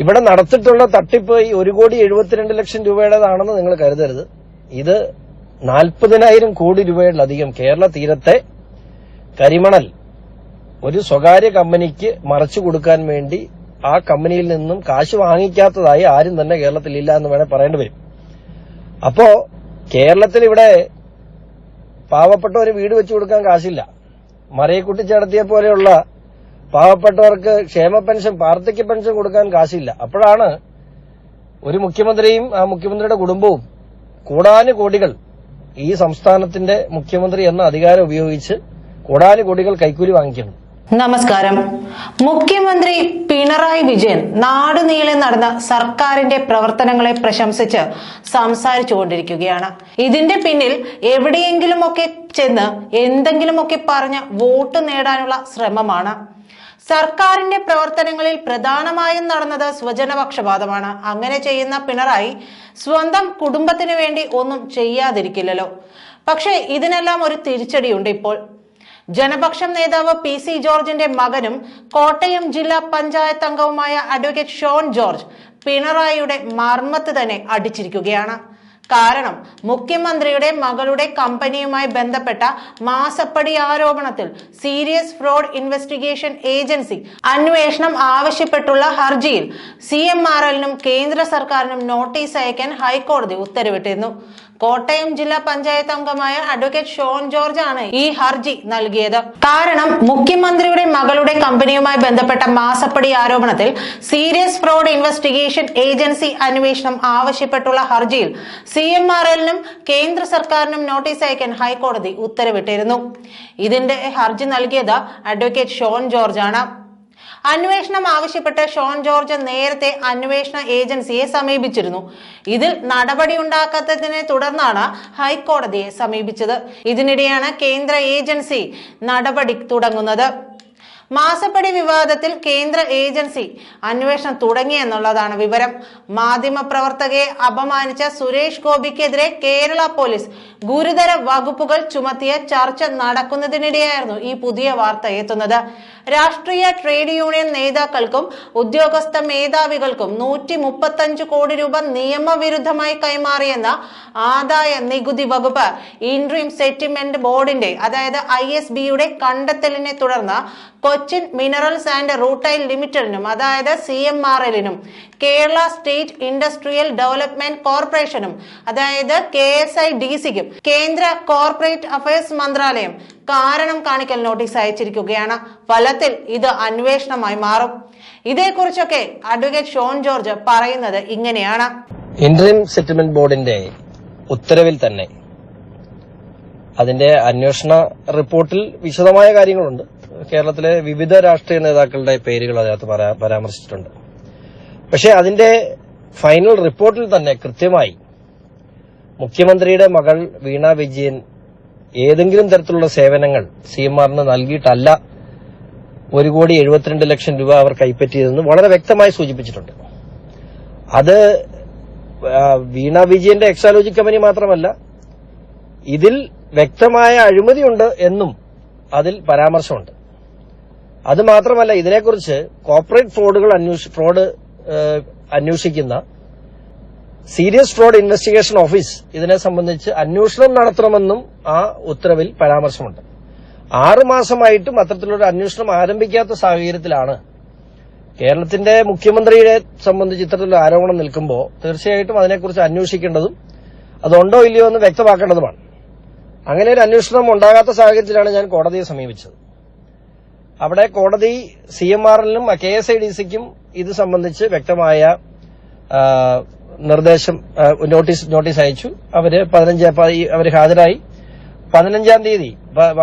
ഇവിടെ നടത്തിയിട്ടുള്ള തട്ടിപ്പ് ഈ ഒരു കോടി എഴുപത്തിരണ്ട് ലക്ഷം രൂപയുടേതാണെന്ന് നിങ്ങൾ കരുതരുത്. ഇത് നാൽപ്പതിനായിരം കോടി രൂപയിലധികം കേരള തീരത്തെ കരിമണൽ ഒരു സ്വകാര്യ കമ്പനിക്ക് മറച്ചു കൊടുക്കാൻ വേണ്ടി ആ കമ്പനിയിൽ നിന്നും കാശ് വാങ്ങിക്കാത്തതായി ആരും തന്നെ കേരളത്തിൽ ഇല്ല എന്ന് വേണേൽ പറയേണ്ടി വരും. അപ്പോ കേരളത്തിൽ ഇവിടെ പാവപ്പെട്ട ഒരു വീട് വെച്ചു കൊടുക്കാൻ കാശില്ല. മറയക്കുട്ടി ചേടത്തിയെ പോലെയുള്ള പാവപ്പെട്ടവർക്ക് ക്ഷേമ പെൻഷൻ വാർദ്ധക്യ പെൻഷൻ കൊടുക്കാൻ കാശില്ല. അപ്പോഴാണ് ഒരു മുഖ്യമന്ത്രിയും ആ മുഖ്യമന്ത്രിയുടെ കുടുംബവും കോടാനുകോടികൾ ഈ സംസ്ഥാനത്തിന്റെ മുഖ്യമന്ത്രി എന്ന അധികാരം ഉപയോഗിച്ച് കോടാനുകോടികൾ കൈക്കൂലി വാങ്ങിക്കുന്നു. നമസ്കാരം. മുഖ്യമന്ത്രി പിണറായി വിജയൻ നാടുനീളെ നടന്ന സർക്കാരിന്റെ പ്രവർത്തനങ്ങളെ പ്രശംസിച്ച് സംസാരിച്ചുകൊണ്ടിരിക്കുകയാണ്. ഇതിന്റെ പിന്നിൽ എവിടെയെങ്കിലുമൊക്കെ ചെന്ന് എന്തെങ്കിലുമൊക്കെ പറഞ്ഞ് വോട്ട് നേടാനുള്ള ശ്രമമാണ്. സർക്കാരിന്റെ പ്രവർത്തനങ്ങളിൽ പ്രധാനമായും നടന്നത് സ്വജനപക്ഷപാതമാണ്. അങ്ങനെ ചെയ്യുന്ന പിണറായി സ്വന്തം കുടുംബത്തിന് വേണ്ടി ഒന്നും ചെയ്യാതിരിക്കില്ലല്ലോ. പക്ഷേ ഇതിനെല്ലാം ഒരു തിരിച്ചടിയുണ്ട് ഇപ്പോൾ. ജനപക്ഷം നേതാവ് പി സി ജോർജിന്റെ മകനും കോട്ടയം ജില്ലാ പഞ്ചായത്ത് അംഗവുമായ അഡ്വക്കേറ്റ് ഷോൺ ജോർജ് പിണറായിയുടെ മർമ്മത്ത് തന്നെ അടിച്ചിരിക്കുകയാണ്. കാരണം മുഖ്യമന്ത്രിയുടെ മകളുടെ കമ്പനിയുമായി ബന്ധപ്പെട്ട മാസപ്പടി ആരോപണത്തിൽ സീരിയസ് ഫ്രോഡ് ഇൻവെസ്റ്റിഗേഷൻ ഏജൻസി അന്വേഷണം ആവശ്യപ്പെട്ടുള്ള ഹർജിയിൽ സി എം ആർ എല്ലിനും കേന്ദ്ര സർക്കാരിനും നോട്ടീസ് അയക്കാൻ ഹൈക്കോടതി ഉത്തരവിട്ടിരുന്നു. കോട്ടയം ജില്ലാ പഞ്ചായത്ത് അംഗമായ അഡ്വക്കേറ്റ് ഷോൺ ജോർജ് ആണ് ഈ ഹർജി നൽകിയത്. കാരണം മുഖ്യമന്ത്രിയുടെ മകളുടെ കമ്പനിയുമായി ബന്ധപ്പെട്ട മാസപ്പടി ആരോപണത്തിൽ സീരിയസ് ഫ്രോഡ് ഇൻവെസ്റ്റിഗേഷൻ ഏജൻസി അന്വേഷണം ആവശ്യപ്പെട്ടുള്ള ഹർജിയിൽ സി എം ആർ എല്ലിനും കേന്ദ്ര സർക്കാരിനും നോട്ടീസ് അയക്കാൻ ഹൈക്കോടതി ഉത്തരവിട്ടിരുന്നു. ഇതിന്റെ ഹർജി നൽകിയത് അഡ്വക്കേറ്റ് ഷോൺ ജോർജ് ആണ് അന്വേഷണം ആവശ്യപ്പെട്ട് ഷോൺ ജോർജ് നേരത്തെ അന്വേഷണ ഏജൻസിയെ സമീപിച്ചിരുന്നു. ഇതിൽ നടപടി ഉണ്ടാക്കാത്തതിനെ തുടർന്നാണ് ഹൈക്കോടതിയെ സമീപിച്ചത്. ഇതിനിടെയാണ് കേന്ദ്ര ഏജൻസി നടപടി തുടങ്ങുന്നത്. മാസപ്പടി വിവാദത്തിൽ കേന്ദ്ര ഏജൻസി അന്വേഷണം തുടങ്ങിയെന്നുള്ളതാണ് വിവരം. മാധ്യമപ്രവർത്തകയെ അപമാനിച്ച സുരേഷ് ഗോപിക്കെതിരെ കേരള പോലീസ് ഗുരുതര വകുപ്പുകൾ ചുമത്തിയ ചർച്ച നടക്കുന്നതിനിടെയായിരുന്നു ഈ പുതിയ വാർത്ത എത്തുന്നത്. രാഷ്ട്രീയ ട്രേഡ് യൂണിയൻ നേതാക്കൾക്കും ഉദ്യോഗസ്ഥ മേധാവികൾക്കും നൂറ്റി മുപ്പത്തഞ്ച് കോടി രൂപ നിയമവിരുദ്ധമായി കൈമാറിയെന്ന ആദായ നികുതി വകുപ്പ് ഇൻട്രീം സെറ്റിൽമെന്റ് ബോർഡിന്റെ അതായത് ഐ എസ് ബിയുടെ കണ്ടെത്തലിനെ തുടർന്ന് കൊച്ചിൻ മിനറൽസ് ആൻഡ് റൂട്ടൈൽ ലിമിറ്റഡിനും അതായത് സി എം ആർ എല്ലിനും കേരള സ്റ്റേറ്റ് ഇൻഡസ്ട്രിയൽ ഡെവലപ്മെന്റ് കോർപ്പറേഷനും അതായത് കെ എസ് ഐ ഡി സിക്കും കേന്ദ്ര കോർപ്പറേറ്റ് അഫയേഴ്സ് മന്ത്രാലയം കാരണം കാണിക്കൽ നോട്ടീസ് അയച്ചിരിക്കുകയാണ്. ഫലത്തിൽ ഇത് അന്വേഷണമായി മാറും. ഇതേക്കുറിച്ചൊക്കെ അഡ്വക്കേറ്റ് ഷോൺ ജോർജ് പറയുന്നത് ഇങ്ങനെയാണ്. ഇന്ത്യൻ സെറ്റിൽമെന്റ് ബോർഡിന്റെ ഉത്തരവിൽ തന്നെ അതിന്റെ അന്വേഷണ റിപ്പോർട്ടിൽ വിശദമായ കാര്യങ്ങളുണ്ട്. കേരളത്തിലെ വിവിധ രാഷ്ട്രീയ നേതാക്കളുടെ പേരുകൾ അതിനകത്ത് പരാ- പരാമർശിച്ചിട്ടുണ്ട്. പക്ഷേ അതിന്റെ ഫൈനൽ റിപ്പോർട്ടിൽ തന്നെ കൃത്യമായി മുഖ്യമന്ത്രിയുടെ മകൾ വീണ വിജയൻ ഏതെങ്കിലും തരത്തിലുള്ള സേവനങ്ങൾ സി എം ആറിന് നൽകിയിട്ടല്ല ഒരു കോടി എഴുപത്തിരണ്ട് ലക്ഷം രൂപ അവർ കൈപ്പറ്റിയതെന്ന് വളരെ വ്യക്തമായി സൂചിപ്പിച്ചിട്ടുണ്ട്. അത് വീണ വിജയന്റെ എക്സാലോജി കമ്പനി മാത്രമല്ല ഇതിൽ വ്യക്തമായ അഴിമതിയുണ്ട് എന്നും അതിൽ പരാമർശമുണ്ട്. അത് മാത്രമല്ല ഇതിനെക്കുറിച്ച് കോർപ്പറേറ്റ് ഫ്രോഡുകൾ ഫ്രോഡ് അന്വേഷിക്കുന്ന സീരിയസ് ഫ്രോഡ് ഇൻവെസ്റ്റിഗേഷൻ ഓഫീസ് ഇതിനെ സംബന്ധിച്ച് അന്വേഷണം നടത്തണമെന്നും ആ ഉത്തരവിൽ പരാമർശമുണ്ട്. ആറ് മാസമായിട്ടും അത്തരത്തിലൊരു അന്വേഷണം ആരംഭിക്കാത്ത സാഹചര്യത്തിലാണ് കേരളത്തിന്റെ മുഖ്യമന്ത്രിയെ സംബന്ധിച്ച് ഇത്തരത്തിലൊരു ആരോപണം നിൽക്കുമ്പോൾ തീർച്ചയായിട്ടും അതിനെക്കുറിച്ച് അന്വേഷിക്കേണ്ടതും അതുണ്ടോ ഇല്ലയോ എന്ന് വ്യക്തമാക്കേണ്ടതുമാണ്. അങ്ങനെ ഒരു അന്വേഷണം ഉണ്ടാകാത്ത സാഹചര്യത്തിലാണ് ഞാൻ കോടതിയെ സമീപിച്ചത്. അവിടെ കോടതി സി എം ആർ എല്ലിനും കെ എസ് ഐ ഡി സിക്കും ഇത് സംബന്ധിച്ച് വ്യക്തമായ നിർദ്ദേശം നോട്ടീസ് നോട്ടീസ് അയച്ചു. അവർ പതിനഞ്ച് അവർ ഹാജരായി. പതിനഞ്ചാം തീയതി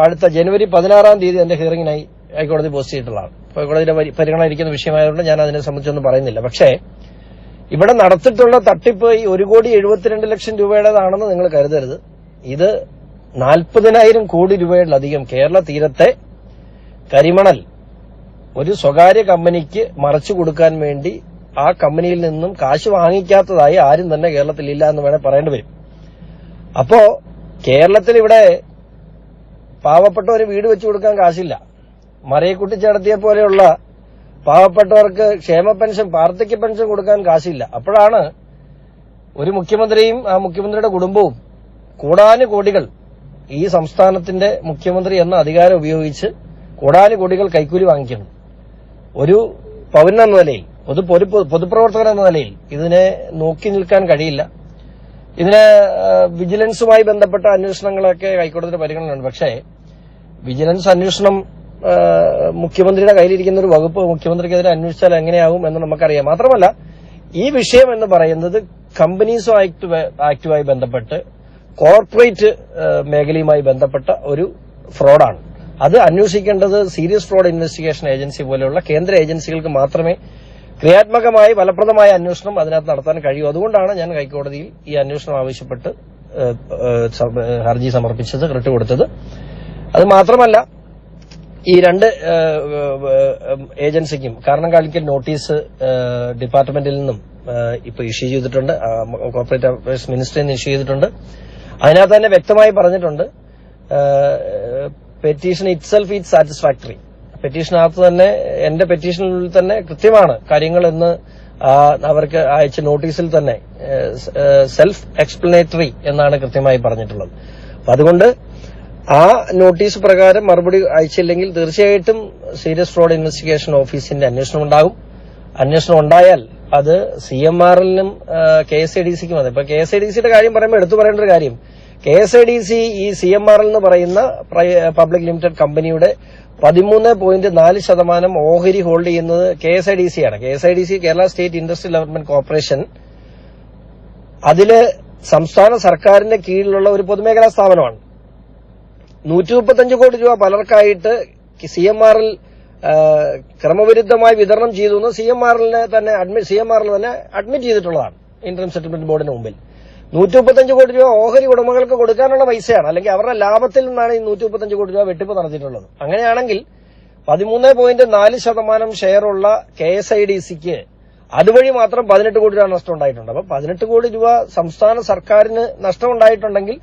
അടുത്ത ജനുവരി പതിനാറാം തീയതി എന്റെ ഹിയറിംഗിനായി ഹൈക്കോടതി പോസ്റ്റ് ചെയ്തിട്ടുള്ളതാണ്. ഹൈക്കോടതിയുടെ പരി- പരിഗണന ഇരിക്കുന്ന വിഷയമായതുകൊണ്ട് ഞാൻ അതിനെ സംബന്ധിച്ചൊന്നും പറയുന്നില്ല. പക്ഷേ ഇവിടെ നടത്തിയിട്ടുള്ള തട്ടിപ്പ് ഈ ഒരു കോടി എഴുപത്തിരണ്ട് ലക്ഷം രൂപയുടേതാണെന്ന് നിങ്ങൾ കരുതരുത്. ഇത് നാൽപ്പതിനായിരം കോടി രൂപയിലധികം കേരള തീരത്തെ കരിമണൽ ഒരു സ്വകാര്യ കമ്പനിക്ക് മറച്ചു കൊടുക്കാൻ വേണ്ടി ആ കമ്പനിയിൽ നിന്നും കാശ് വാങ്ങിക്കാത്തതായി ആരും തന്നെ കേരളത്തിൽ ഇല്ല എന്ന് വേണേൽ പറയേണ്ടി വരും. അപ്പോ കേരളത്തിൽ ഇവിടെ പാവപ്പെട്ട ഒരു വീട് വെച്ചു കൊടുക്കാൻ കാശില്ല. മറയക്കുട്ടി ചേടത്തിയെ പോലെയുള്ള പാവപ്പെട്ടവർക്ക് ക്ഷേമ പെൻഷൻ വാർദ്ധക്യ പെൻഷൻ കൊടുക്കാൻ കാശില്ല. അപ്പോഴാണ് ഒരു മുഖ്യമന്ത്രിയും ആ മുഖ്യമന്ത്രിയുടെ കുടുംബവും കോടാനുകോടികൾ ഈ സംസ്ഥാനത്തിന്റെ മുഖ്യമന്ത്രി എന്ന അധികാരം ഉപയോഗിച്ച് കോടാനുകോടികൾ കൈക്കൂലി വാങ്ങിക്കുന്നു ഒരു പൗരനെന്ന നിലയിൽ പൊതു പൊതു- പൊതുപ്രവർത്തകൻ എന്ന നിലയിൽ ഇതിനെ നോക്കി നിൽക്കാൻ കഴിയില്ല. ഇതിന് വിജിലൻസുമായി ബന്ധപ്പെട്ട അന്വേഷണങ്ങളൊക്കെ ഹൈക്കോടതിയുടെ പരിഗണനയുണ്ട് പക്ഷേ വിജിലൻസ് അന്വേഷണം മുഖ്യമന്ത്രിയുടെ കയ്യിലിരിക്കുന്ന ഒരു വകുപ്പ് മുഖ്യമന്ത്രിക്കെതിരെ അന്വേഷിച്ചാൽ എങ്ങനെയാവും എന്ന് നമുക്കറിയാം. മാത്രമല്ല ഈ വിഷയം എന്ന് പറയുന്നത് കമ്പനീസ് ആക്ട് ആക്ടുമായി ബന്ധപ്പെട്ട് കോർപ്പറേറ്റ് മേഖലയുമായി ബന്ധപ്പെട്ട ഒരു ഫ്രോഡാണ്. അത് അന്വേഷിക്കേണ്ടത് സീരിയസ് ഫ്രോഡ് ഇൻവെസ്റ്റിഗേഷൻ ഏജൻസി പോലെയുള്ള കേന്ദ്ര ഏജൻസികൾക്ക് മാത്രമേ ക്രിയാത്മകമായി ഫലപ്രദമായ അന്വേഷണം അതിനകത്ത് നടത്താൻ കഴിയും. അതുകൊണ്ടാണ് ഞാൻ ഹൈക്കോടതിയിൽ ഈ അന്വേഷണം ആവശ്യപ്പെട്ട് ഹർജി സമർപ്പിച്ചത് റിട്ട് കൊടുത്തത്. അത് മാത്രമല്ല ഈ രണ്ട് ഏജൻസിക്കും കാരണം കാലിക്കൽ നോട്ടീസ് ഡിപ്പാർട്ട്മെന്റിൽ നിന്നും ഇപ്പൊ ഇഷ്യൂ ചെയ്തിട്ടുണ്ട്. കോർപ്പറേറ്റ് അഫയേഴ്സ് മിനിസ്റ്ററിൽ നിന്ന് ഇഷ്യൂ ചെയ്തിട്ടുണ്ട്. അതിനകത്ത് തന്നെ വ്യക്തമായി പറഞ്ഞിട്ടുണ്ട് petition itself it satisfactory. പെറ്റീഷനകത്ത് തന്നെ എന്റെ പെറ്റീഷനിൽ തന്നെ കൃത്യമാണ് കാര്യങ്ങൾ എന്ന് അവർക്ക് അയച്ച നോട്ടീസിൽ തന്നെ സെൽഫ് എക്സ്പ്ലനേറ്ററി എന്നാണ് കൃത്യമായി പറഞ്ഞിട്ടുള്ളത്. അപ്പൊ അതുകൊണ്ട് ആ നോട്ടീസ് പ്രകാരം മറുപടി അയച്ചില്ലെങ്കിൽ തീർച്ചയായിട്ടും സീരിയസ് ഫ്രോഡ് ഇൻവെസ്റ്റിഗേഷൻ ഓഫീസിന്റെ അന്വേഷണം ഉണ്ടാകും. അന്വേഷണം ഉണ്ടായാൽ അത് സി എം എല്ലിനും കെ എസ് ഐ ഡി സിക്കും അതെ. ഇപ്പൊ കെ എസ് ഐ ഡി സിയുടെ കാര്യം പറയുമ്പോൾ എടുത്തു പറയേണ്ട ഒരു കാര്യം. K S I D C ഈ സി എം ആർ എൽ എന്ന് പറയുന്ന പബ്ലിക് ലിമിറ്റഡ് കമ്പനിയുടെ പതിമൂന്ന് പോയിന്റ് നാല് ശതമാനം ഓഹരി ഹോൾഡ് ചെയ്യുന്നത് K S I D C ആണ്. K S I D C Kerala state industrial development corporation. അതിൽ സംസ്ഥാന സർക്കാരിന്റെ കീഴിലുള്ള ഒരു പൊതുമേഖലാ സ്ഥാപനമാണ്. നൂറ്റി മുപ്പത്തഞ്ച് കോടി രൂപ പലർക്കായിട്ട് സി എം ആറിൽ ക്രമവിരുദ്ധമായി വിതരണം ചെയ്തു എന്ന് സി എം ആറിനെ തന്നെ സി എം ആറിൽ തന്നെ അഡ്മിറ്റ് ചെയ്തിട്ടുള്ളതാണ്. ഇന്റർം സെറ്റിൽമെന്റ് ബോർഡിന് മുമ്പിൽ. നൂറ്റി മുപ്പത്തഞ്ച് കോടി രൂപ ഓഹരി ഉടമകൾക്ക് കൊടുക്കാനുള്ള പൈസയാണ്. അല്ലെങ്കിൽ അവരുടെ ലാഭത്തിൽ നിന്നാണ് ഈ നൂറ്റി മുപ്പത്തഞ്ച് കോടി രൂപ വെട്ടിപ്പ് നടത്തിയിട്ടുള്ളത്. അങ്ങനെയാണെങ്കിൽ പതിമൂന്ന് പോയിന്റ് നാല് ശതമാനം ഷെയറുള്ള കെ എസ് ഐ ഡി സിക്ക് അതുവഴി മാത്രം പതിനെട്ട് കോടി രൂപ നഷ്ടം ഉണ്ടായിട്ടുണ്ട്. അപ്പൊ പതിനെട്ട് കോടി രൂപ സംസ്ഥാന സർക്കാരിന് നഷ്ടം ഉണ്ടായിട്ടുണ്ടെങ്കിൽ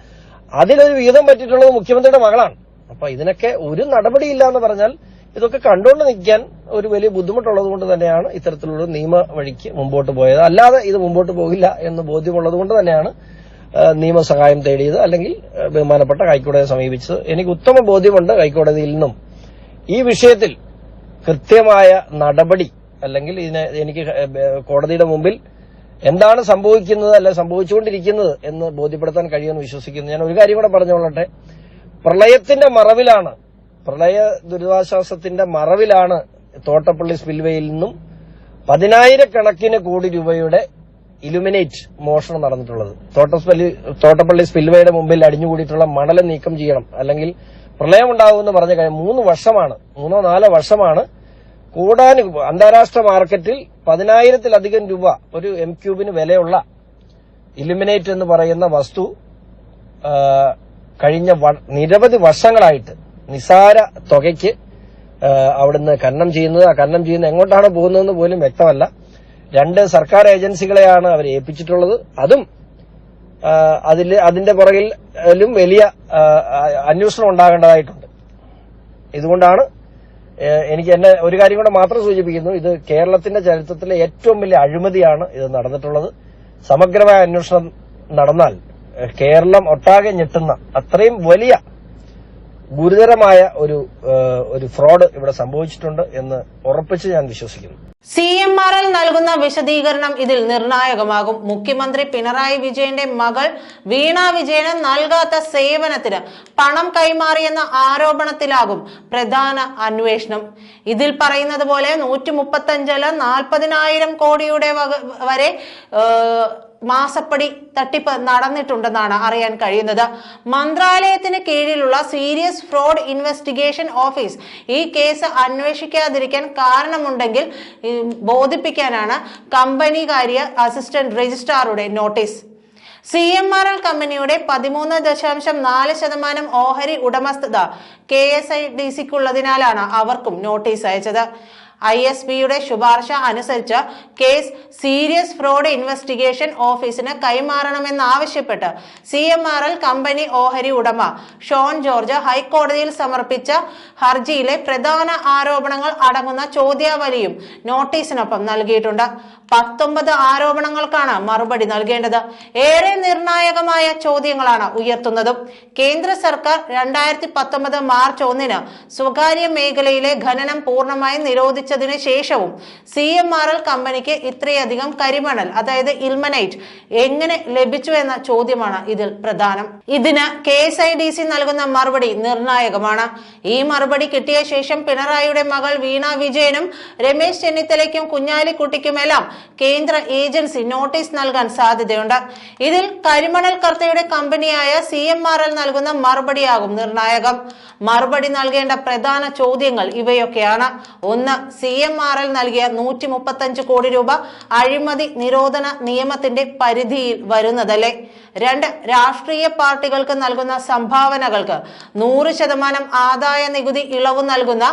അതിലൊരു വിഹിതം പറ്റിയിട്ടുള്ളത് മുഖ്യമന്ത്രിയുടെ മകളാണ്. അപ്പൊ ഇതിനൊക്കെ ഒരു നടപടിയില്ല എന്ന് പറഞ്ഞാൽ ഇതൊക്കെ കണ്ടുകൊണ്ട് നിൽക്കാൻ ഒരു വലിയ ബുദ്ധിമുട്ടുള്ളത് കൊണ്ട് തന്നെയാണ് ഇത്തരത്തിലുള്ള നിയമ വഴിക്ക് മുമ്പോട്ട് പോയത്. അല്ലാതെ ഇത് മുമ്പോട്ട് പോകില്ല എന്ന് ബോധ്യമുള്ളത് കൊണ്ട് തന്നെയാണ് നിയമസഹായം തേടിയത് അല്ലെങ്കിൽ ബഹുമാനപ്പെട്ട ഹൈക്കോടതിയെ സമീപിച്ചത്. എനിക്ക് ഉത്തമ ബോധ്യമുണ്ട് ഹൈക്കോടതിയിൽ നിന്നും. ഈ വിഷയത്തിൽ കൃത്യമായ നടപടി അല്ലെങ്കിൽ ഇതിനെ എനിക്ക് കോടതിയുടെ മുമ്പിൽ എന്താണ് സംഭവിക്കുന്നത് അല്ല സംഭവിച്ചുകൊണ്ടിരിക്കുന്നത് എന്ന് ബോധ്യപ്പെടുത്താൻ കഴിയുമെന്ന് വിശ്വസിക്കുന്നു. ഞാൻ ഒരു കാര്യം കൂടെ പറഞ്ഞുകൊള്ളട്ടെ. പ്രളയത്തിന്റെ മറവിലാണ് പ്രളയ ദുരിതാശ്വാസത്തിന്റെ മറവിലാണ് തോട്ടപ്പള്ളി സ്പിൽവേയിൽ നിന്നും പതിനായിരക്കണക്കിന് കോടി രൂപയുടെ ഇലുമിനേറ്റ് മോഷണം നടന്നിട്ടുള്ളത്. തോട്ടപ്പള്ളി തോട്ടപ്പള്ളി സ്പിൽവേയുടെ മുമ്പിൽ അടിഞ്ഞുകൂടിയിട്ടുള്ള മണൽ നീക്കം ചെയ്യണം. അല്ലെങ്കിൽ പ്രളയം ഉണ്ടാകുമെന്ന് പറഞ്ഞ കാര്യം മൂന്ന് വർഷമാണ് മൂന്നോ നാലോ വർഷമാണ്. കൂടാൻ അന്താരാഷ്ട്ര മാർക്കറ്റിൽ പതിനായിരത്തിലധികം രൂപ ഒരു എം ക്യൂബിന് വിലയുള്ള ഇലുമിനേറ്റ് എന്ന് പറയുന്ന വസ്തു കഴിഞ്ഞ നിരവധി വർഷങ്ങളായിട്ട് നിസാര തുകയ്ക്ക് അവിടുന്ന് ഖനനം ചെയ്യുന്നത്. ആ ഖനനം ചെയ്യുന്നത് എങ്ങോട്ടാണ് പോകുന്നതെന്ന് പോലും വ്യക്തമല്ല. രണ്ട് സർക്കാർ ഏജൻസികളെയാണ് അവർ ഏൽപ്പിച്ചിട്ടുള്ളത്. അതും അതിൽ അതിന്റെ പുറകിലും വലിയ അന്വേഷണം ഉണ്ടാകേണ്ടതായിട്ടുണ്ട്. ഇതുകൊണ്ടാണ് എനിക്ക് എന്നെ ഒരു കാര്യം കൂടെ മാത്രം സൂചിപ്പിക്കുന്നു. ഇത് കേരളത്തിന്റെ ചരിത്രത്തിലെ ഏറ്റവും വലിയ അഴിമതിയാണ് ഇത് നടന്നിട്ടുള്ളത്. സമഗ്രമായ അന്വേഷണം നടന്നാൽ കേരളം ഒട്ടാകെ ഞെട്ടുന്ന അത്രയും വലിയ ഗുരുതരമായ ഒരു ഒരു ഫ്രോഡ് ഇവിടെ സംഭവിച്ചിട്ടുണ്ട് എന്ന് ഉറപ്പിച്ച് ഞാൻ വിശ്വസിക്കുന്നു. സി എം ആർ എൽ നൽകുന്ന വിശദീകരണം ഇതിൽ നിർണായകമാകും. മുഖ്യമന്ത്രി പിണറായി വിജയന്റെ മകൾ വീണ വിജയന് നൽകാത്ത സേവനത്തിന് പണം കൈമാറിയെന്ന ആരോപണത്തിലാകും പ്രധാന അന്വേഷണം. ഇതിൽ പറയുന്നത് പോലെ നൂറ്റി മുപ്പത്തഞ്ചിൽ നാൽപ്പതിനായിരം കോടിയുടെ വരെ മാസപ്പടി തട്ടിപ്പ് നടന്നിട്ടുണ്ടെന്നാണ് അറിയാൻ കഴിയുന്നത്. മന്ത്രാലയത്തിന് കീഴിലുള്ള സീരിയസ് ഫ്രോഡ് ഇൻവെസ്റ്റിഗേഷൻ ഓഫീസ് ഈ കേസ് അന്വേഷിക്കാതിരിക്കാൻ കാരണമുണ്ടെങ്കിൽ ബോധിപ്പിക്കാനാണ് കമ്പനി കാര്യ assistant രജിസ്ട്രാറുടെ notice. C M R L കമ്പനിയുടെ പതിമൂന്ന് ദശാംശം നാല് ശതമാനം ഓഹരി ഉടമസ്ഥത കെ എസ് ഐ ഡി സിക്കുള്ളതിനാലാണ് അവർക്കും നോട്ടീസ് അയച്ചത്. ഐ എസ് പിയുടെ ശുപാർശ അനുസരിച്ച് കേസ് സീരിയസ് ഫ്രോഡ് ഇൻവെസ്റ്റിഗേഷൻ ഓഫീസിന് കൈമാറണമെന്നാവശ്യപ്പെട്ട് C M R L company ഓഹരി ഉടമ ഷോൺ ജോർജ് ഹൈക്കോടതിയിൽ സമർപ്പിച്ച ഹർജിയിലെ പ്രധാന ആരോപണങ്ങൾ അടങ്ങുന്ന ചോദ്യാവലിയും നോട്ടീസിനൊപ്പം നൽകിയിട്ടുണ്ട്. പത്തൊമ്പത് ആരോപണങ്ങൾക്കാണ് മറുപടി നൽകേണ്ടത്. ഏറെ നിർണായകമായ ചോദ്യങ്ങളാണ് ഉയർത്തുന്നതും. കേന്ദ്ര സർക്കാർ രണ്ടായിരത്തി പത്തൊമ്പത് മാർച്ച് ഒന്നിന് സ്വകാര്യ മേഖലയിലെ ഖനനം പൂർണമായും നിരോധിച്ചതിന് ശേഷവും സി എം ആർ എൽ കമ്പനിക്ക് ഇത്രയധികം കരിമണൽ അതായത് ഇൽമനൈറ്റ് എങ്ങനെ ലഭിച്ചു എന്ന ചോദ്യമാണ് ഇതിൽ പ്രധാനം. ഇതിന് K S I D C നൽകുന്ന മറുപടി നിർണായകമാണ്. ഈ മറുപടി കിട്ടിയ ശേഷം പിണറായിയുടെ മകൾ വീണ വിജയനും രമേശ് ചെന്നിത്തലയ്ക്കും കുഞ്ഞാലിക്കുട്ടിക്കുമെല്ലാം കേന്ദ്ര ഏജൻസി നോട്ടീസ് നൽകാൻ സാധ്യതയുണ്ട്. ഇതിൽ കരിമണൽ കർത്തയുടെ കമ്പനിയായ സി എം ആർ എൽ നൽകുന്ന മറുപടിയാകും നിർണായകം. മറുപടി നൽകേണ്ട പ്രധാന ചോദ്യങ്ങൾ ഇവയൊക്കെയാണ്. ഒന്ന് സി എം ആർ എൽ നൽകിയ നൂറ്റി മുപ്പത്തഞ്ച് കോടി രൂപ അഴിമതി നിരോധന നിയമത്തിന്റെ പരിധിയിൽ വരുന്നതല്ലേ? രണ്ട് രാഷ്ട്രീയ പാർട്ടികൾക്ക് നൽകുന്ന സംഭാവനകൾക്ക് നൂറ് ശതമാനം ആദായ നികുതി ഇളവ് നൽകുന്ന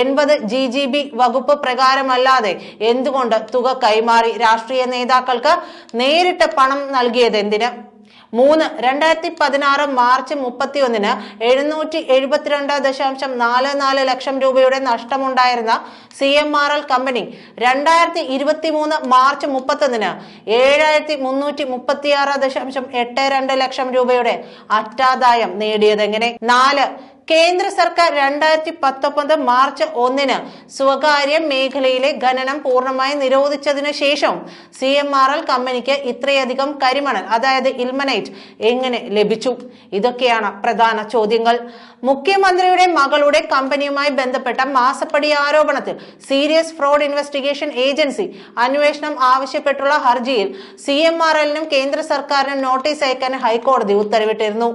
എൺപത് ജി ജി ബി വകുപ്പ് പ്രകാരമല്ലാതെ എന്തുകൊണ്ട് തുക കൈമാറി? രാഷ്ട്രീയ നേതാക്കൾക്ക് നേരിട്ട് പണം നൽകിയത് എന്തിന്? മൂന്ന് രണ്ടായിരത്തി പതിനാറ് മാർച്ച് മുപ്പത്തി ഒന്നിന് എഴുന്നൂറ്റി എഴുപത്തിരണ്ട് ദശാംശം നാല് നാല് ലക്ഷം രൂപയുടെ നഷ്ടമുണ്ടായിരുന്ന C M R L company രണ്ടായിരത്തി ഇരുപത്തി മൂന്ന് മാർച്ച് മുപ്പത്തൊന്നിന് ഏഴായിരത്തി മുന്നൂറ്റി മുപ്പത്തിയാറ് ദശാംശം എട്ട് രണ്ട് ലക്ഷം രൂപയുടെ അറ്റാദായം നേടിയതെങ്ങനെ? നാല് കേന്ദ്ര സർക്കാർ രണ്ടായിരത്തി പത്തൊമ്പത് മാർച്ച് ഒന്നിന് സ്വകാര്യ മേഖലയിലെ ഖനനം പൂർണമായി നിരോധിച്ചതിനു ശേഷം സി എം ആർ എൽ കമ്പനിക്ക് ഇത്രയധികം കരിമണൽ അതായത് ഇൽമനൈറ്റ് എങ്ങനെ ലഭിച്ചു? ഇതൊക്കെയാണ് പ്രധാന ചോദ്യങ്ങൾ. മുഖ്യമന്ത്രിയുടെ മകളുടെ കമ്പനിയുമായി ബന്ധപ്പെട്ട മാസപ്പടി ആരോപണത്തിൽ സീരിയസ് ഫ്രോഡ് ഇൻവെസ്റ്റിഗേഷൻ ഏജൻസി അന്വേഷണം ആവശ്യപ്പെട്ടുള്ള ഹർജിയിൽ സി എം ആർ എല്ലിനും കേന്ദ്ര സർക്കാരിനും നോട്ടീസ് അയക്കാൻ ഹൈക്കോടതി ഉത്തരവിട്ടിരുന്നു.